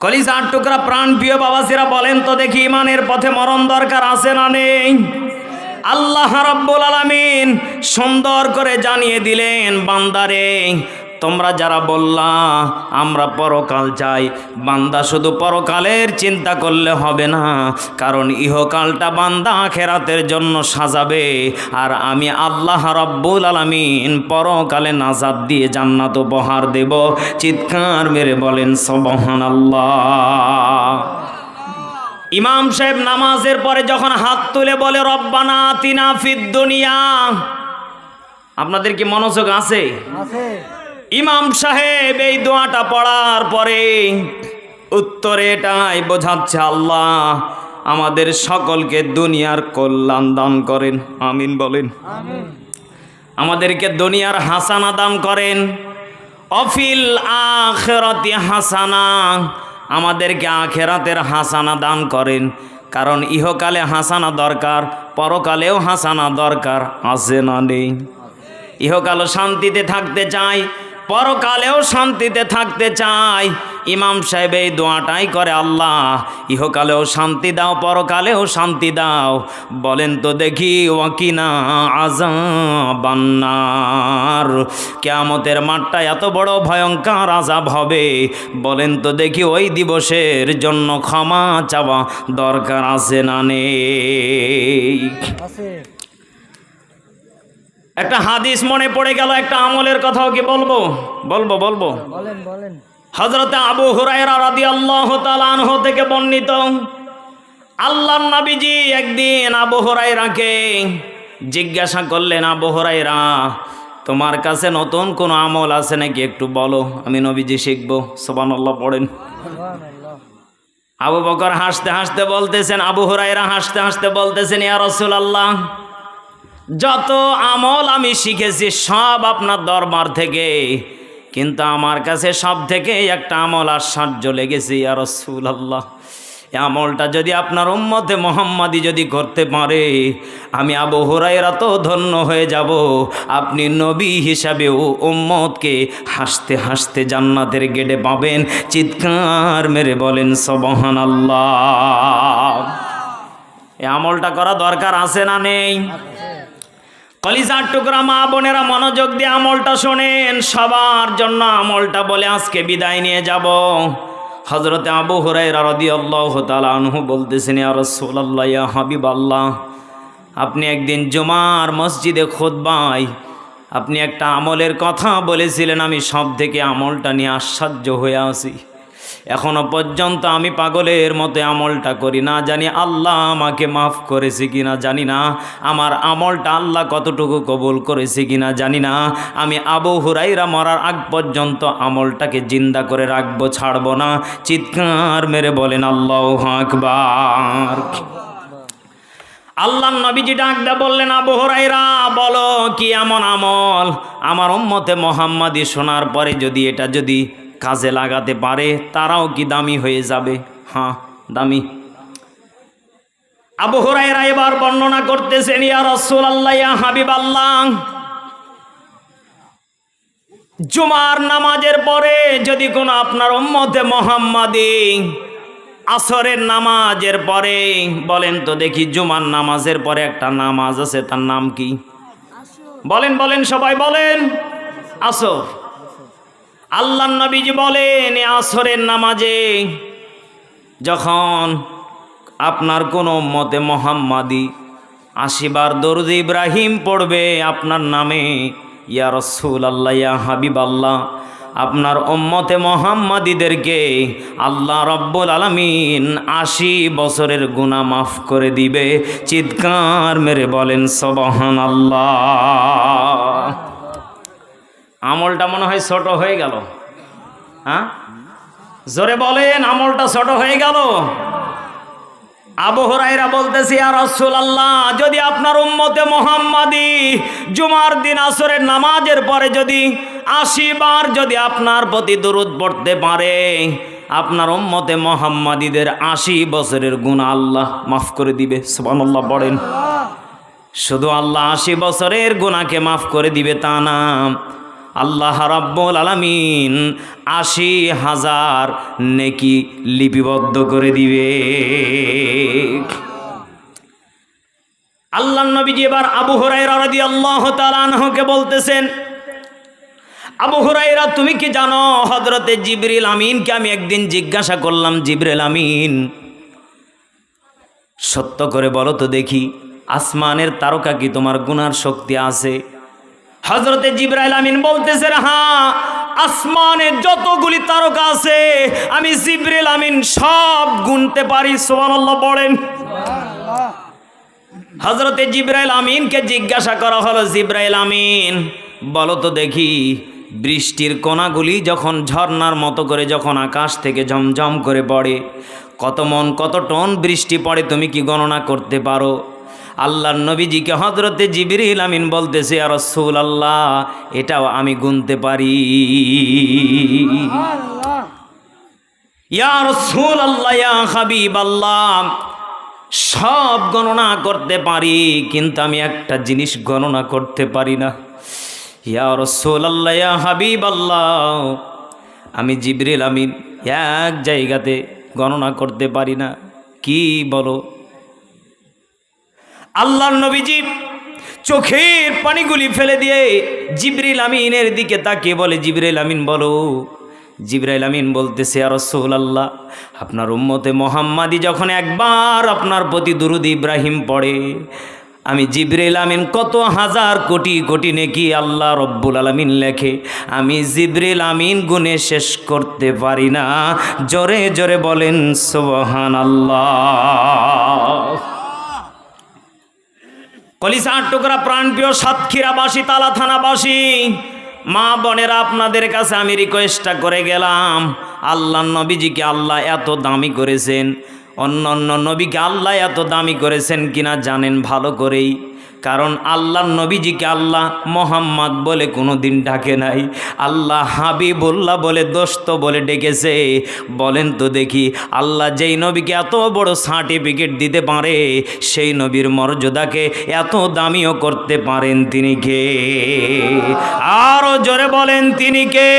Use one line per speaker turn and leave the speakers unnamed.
কলিজার টুকরা প্রাণ প্রিয় বাবাসিরা বলেন তো দেখি ইমানের পথে মরণ দরকার আছে না নেই? আল্লাহ রাব্বুল আলামিন সুন্দর করে জানিয়ে দিলেন, বান্দারে তোমরা যারা বললা, আমরা পরকাল চাই। বান্দা শুধু পরকালের চিন্তা করলে হবে না, কারণ ইহকালটা বান্দা আখেরাতের জন্য সাজাবে। আর আমি আল্লাহ রাব্বুল আলামিন পরকালে নাজাদ দিয়ে জান্নাত উপহার দেব। চিৎকার মেরে বলেন সবহান আল্লাহ ইমাম সাহেব নামাজের পরে যখন হাত তুলে বলে, রব্বানা তিনা ফিদ দুনিয়া। আপনাদের কি মনোযোগ আছে?
আছে।
ইমাম সাহেব এই দোয়াটা পড়ার পরে উত্তরে এটাই বোঝাচ্ছে, আল্লাহ আমাদের সকলকে দুনিয়ার কল্যাণ দান করেন, আমিন বলেন। আমাদেরকে দুনিয়ার হাসানা দান করেন, অফিল আখেরাতি হাসানা, আমাদেরকে আখেরাতের হাসানা দান করেন, কারণ ইহকালে হাসানা দরকার, পরকালেও হাসানা দরকার, আছে না নেই। ইহকালও শান্তিতে থাকতে চাই পরকালেও শান্তিতে থাকতে চাই ইমাম সাহেব এই দোয়াটাই করে, আল্লাহ, ইহকালেও শান্তি দাও, পরকালেও শান্তি দাও। বলেন তো দেখি, ওয়াকিনা আজাবান্নার কেয়ামতের মাঠটা এত বড় ভয়ঙ্কর আজাব হবে। বলেন তো দেখি, ওই দিবসের জন্য ক্ষমা চাওয়া দরকার আছে না নেই? একটা হাদিস মনে পড়ে গেল একটা আমলের কথাও কি বলব? বলব বলব। হজরতে আবু হুরায়রা রাদি আল্লাহ তালানহ থেকে বর্ণিত আল্লাহ নবীজি একদিন আবু হুরায়রাকে জিজ্ঞাসা করলেন আবু হুরায়রা তোমার কাছে নতুন কোনো আমল আছে নাকি একটু বলো? আমি নবীজি শিখব। সোবান আল্লাহ পড়েন আবু বকর হাসতে হাসতে বলতেছেন আবু হুরায়রা হাসতে হাসতে বলতেছেন ইয়া রাসূলুল্লাহ যত আমল আমি শিখেছি সব আপনার দরবার থেকে। কিন্তু আমার কাছে সব থেকে একটা আমল আশ্চর্য লেগেছে, ইয়া রাসূলুল্লাহ। এই আমলটা যদি আপনার উম্মতে মোহাম্মদি যদি করতে পারে, আমি আবু হুরায়রা তো ধন্য হয়ে যাব। আপনি নবী হিসাবেও উম্মতকে হাসতে হাসতে জান্নাতের গেটে পাবেন, চিৎকার মেরে বলেন সবহান আল্লাহ এ আমলটা করা দরকার আছে না নেই? কলিজার টুকরা মা বোনেরা মনোযোগ দিয়ে আমলটা শোনেন। সবার জন্য আমলটা বলে আজকে বিদায় নিয়ে যাব। হজরতে আবু হুরাইরা রাদিয়াল্লাহু তাআলা আনহু বলতেছেন রাসূলুল্লাহ, ইয়া হাবিবাল্লাহ, আপনি একদিন জুমার মসজিদে খুতবায় আপনি একটা আমলের কথা বলেছিলেন, আমি সব থেকে আমলটা নিয়ে আশ্চর্য হয়ে আসি এখনও পর্যন্ত আমি পাগলের মতো আমলটা করি না, জানি আল্লাহ আমাকে মাফ করেছে কিনা, জানি না আমার আমলটা আল্লাহ কতটুকু কবুল করেছে কিনা, জানি না। আমি আবু হুরাইরা মরার আগ পর্যন্ত আমলটাকে জিন্দা করে রাখব, ছাড়বো না। চিৎকার মেরে বলেন, আল্লাহ আকবার। আল্লাহ নবীজি ডাক দা বললেন, আবু হুরাইরা বলো কি এমন আমল? আমার উম্মতে মোহাম্মদী শোনার পরে যদি এটা যদি কাজে লাগাতে পারে, তারাও কি দামি হয়ে যাবে? হ্যাঁ দামি। আবু এবার বর্ণনা করতেছেন, ইয়া রাসূলুল্লাহ, ইয়া হাবিবাল্লাহ, জুমার নামাজের পরে যদি কোনো আপনার উম্মতে মোহাম্মদী আসরের নামাজের পরে, বলেন তো দেখি জুমার নামাজের পরে একটা নামাজ আছে, তার নাম কি? বলেন বলেন সবাই বলেন। আসর। আল্লাহ নবীজি বলেন আসরের নামাজে যখন আপনার কোনো মতে মোহাম্মাদি আশিবার দরুদ ইব্রাহিম পড়বে, আপনার নামে, ইয়া রসুল আল্লাহ ইয়া হাবিব আল্লাহ আপনার ওম্মতে মোহাম্মদীদেরকে আল্লাহ রব্বুল আলমিন আশি বছরের গুণা মাফ করে দিবে। চিৎকার মেরে বলেন সবহান আল্লাহ আমলটা মনে হয় ছোট হয়ে গেল। হ্যাঁ? জোরে বলেন, আমলটা ছোট হয়ে গেল। আবহরাইরা বলতেছি আর আল্লাহ যদি আপনার উম্মতে মোহাম্মদি জুমার দিন আসরের নামাজের পরে যদি আশি বার যদি আপনার প্রতি দরুদ পড়তে পারে, আপনার উম্মতে মোহাম্মদীদের আশি বছরের গুণ আল্লাহ মাফ করে দিবে। সুবহানাল্লাহ, পড়েন। শুধু আল্লাহ আশি বছরের গুণাকে মাফ করে দিবে তা না। আল্লাহ রাব্বুল আলামিন আশি হাজার নেকি লিপিবদ্ধ করে দিবে। আল্লাহ নবীজি এবার আবু হুরাইরা রাদিয়াল্লাহু তাআলা আনহুকে বলতেছেন, আবু হুরাইরা তুমি কি জানো হজরতে জিবরিল আমিনকে আমি একদিন জিজ্ঞাসা করলাম, জিবরিল আমিন, সত্য করে বলো তো দেখি, আসমানের তারকা কি তোমার গুনার শক্তি আছে? হজরতে জিব্রাইল আমিন বলতেছে হ্যাঁ আসমানে যতগুলি তারকা আছে, আমি জিব্রাইল আমিন সব গুনতে পারি। সুবহানাল্লাহ বলেন। হজরতে জিব্রাইল আমিনকে জিজ্ঞাসা করা হলো, জিব্রাইল আমিন, বলো তো দেখি, বৃষ্টির কণাগুলি যখন ঝর্ণার মতো করে যখন আকাশ থেকে ঝমঝম করে পড়ে, কত মন কত টন বৃষ্টি পড়ে, তুমি কি গণনা করতে পারো? আল্লাহর নবীজিকে হজরতে জিবরিল আমিন বলতেছে আর রসুল আল্লাহ এটাও আমি গুনতে পারি। রসুল আল্লাহ ইয়া হাবিব আল্লাহ সব গণনা করতে পারি কিন্তু আমি একটা জিনিস গণনা করতে পারি না। ইয়া রসুল আল্লাহ ইয়া হাবিব আল্লাহ আমি জিবরিল আমিন এক জায়গাতে গণনা করতে পারি না। কি বলো? আল্লাহর নবীজি চোখের পানিগুলি ফেলে দিয়ে জিবরিল আমিনের দিকে তাকিয়ে বলে, জিবরিল আমিন, বলো। জিবরাইল আমিন বলতেছে আর রসুল আল্লাহ আপনার উম্মতে মোহাম্মাদি যখন একবার আপনার প্রতি দুরুদ ইব্রাহিম পড়ে, আমি জিবরিল আমিন কত হাজার কোটি কোটি নেকি আল্লাহ রব্বুল আলমিন লেখে, আমি জিবরিল আমিন গুনে শেষ করতে পারি না। জোরে জোরে বলেন সোহান আল্লাহ কলিসার টুকরা প্রাণপ্রিয় সাতক্ষীরাবাসী, তালা থানাবাসী, মা বোনেরা আপনাদের কাছে আমি রিকোয়েস্টটা করে গেলাম। আল্লাহ নবীজিকে আল্লাহ এত দামি করেছেন অন্য অন্য নবীকে আল্লাহ এত দামি করেছেন কিনা জানেন ভালো করেই। কারণ আল্লাহ নবীজিকে আল্লাহ মোহাম্মদ বলে কোনো দিন ডাকে নাই। আল্লাহ হাবিবুল্লাহ বলে দোস্ত বলে ডেকেছে। বলেন তো দেখি, আল্লাহ যেই নবীকে এত বড় সার্টিফিকেট দিতে পারে, সেই নবীর মর্যাদাকে এত দামিও করতে পারেন তিনি কে? আরও জোরে বলেন তিনি কে?